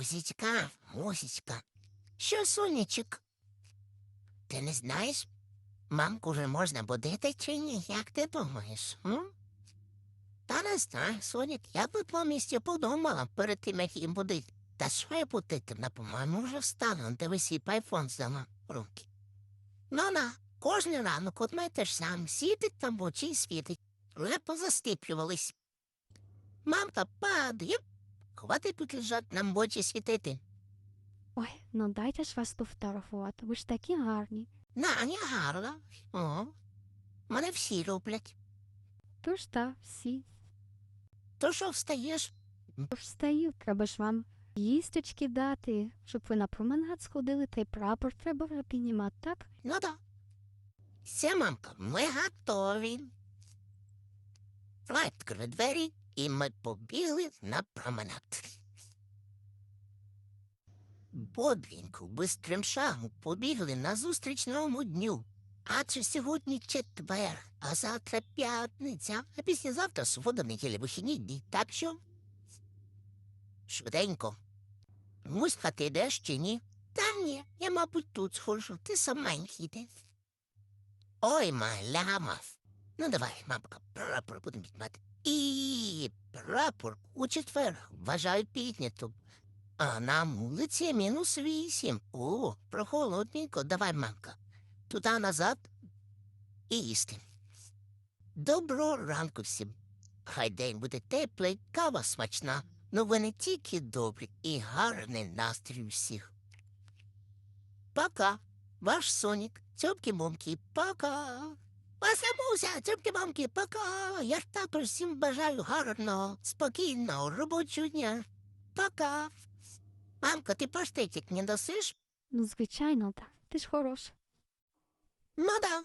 Мусічка, мусічка. Що, сонечок? Ти не знаєш, мамку вже можна будити чи ні? Як ти думаєш? М? Та не знаю, Сонік, я би по місці подумала перед тим, як їм будити. Та що я будити? На, по-моєму, вже встала, дивись, і айфон здала руки. Ну на, кожен ранок от мене теж сам сідить там в очі світить. Вже позастиплювались. Мамка падає, хватить тут лежать нам в очі світити. Ой, ну дайте ж вас пофотографувати, ви ж такі гарні. На, не гарно. О, мене всі люблять. Тож та всі. То що встаєш? Тож встаю, треба ж вам їсточки дати, щоб ви на променад сходили, та й прапор треба вже піднімати, так? Ну да. Все, мамка, ми готові. Давай відкрили двері, і ми побігли на променад. Бодренько, бистрим шагом побігли назустріч новому дню. Адже сьогодні четвер, а завтра п'ятниця, а післязавтра субота, неділя, вихідні дні. Так що? Швиденько. Муська, ти йдеш чи ні? Та ні, я, мабуть, тут схожу, ти саменький йди. Ой, маляма. Ну, давай, мамка, прапор будемо підмати. І прапор у четвер вважаю піднято. А на вулиці мінус вісім. О, прохолодненько, давай, мамка. Туди назад і їсти. Доброго ранку всім. Хай день буде теплий, кава смачна. Ну ви не тільки добрі і гарний настрій всіх. Пока. Ваш Сонік. Цьомки-момки, пока. Васамуся, цьомки-момки, пока. Я ж також всім бажаю гарного, спокійного робочого дня. Пока. Мамка, ти паштетик не досиш? Ну, звичайно, так. Ти ж хорош. Ну да.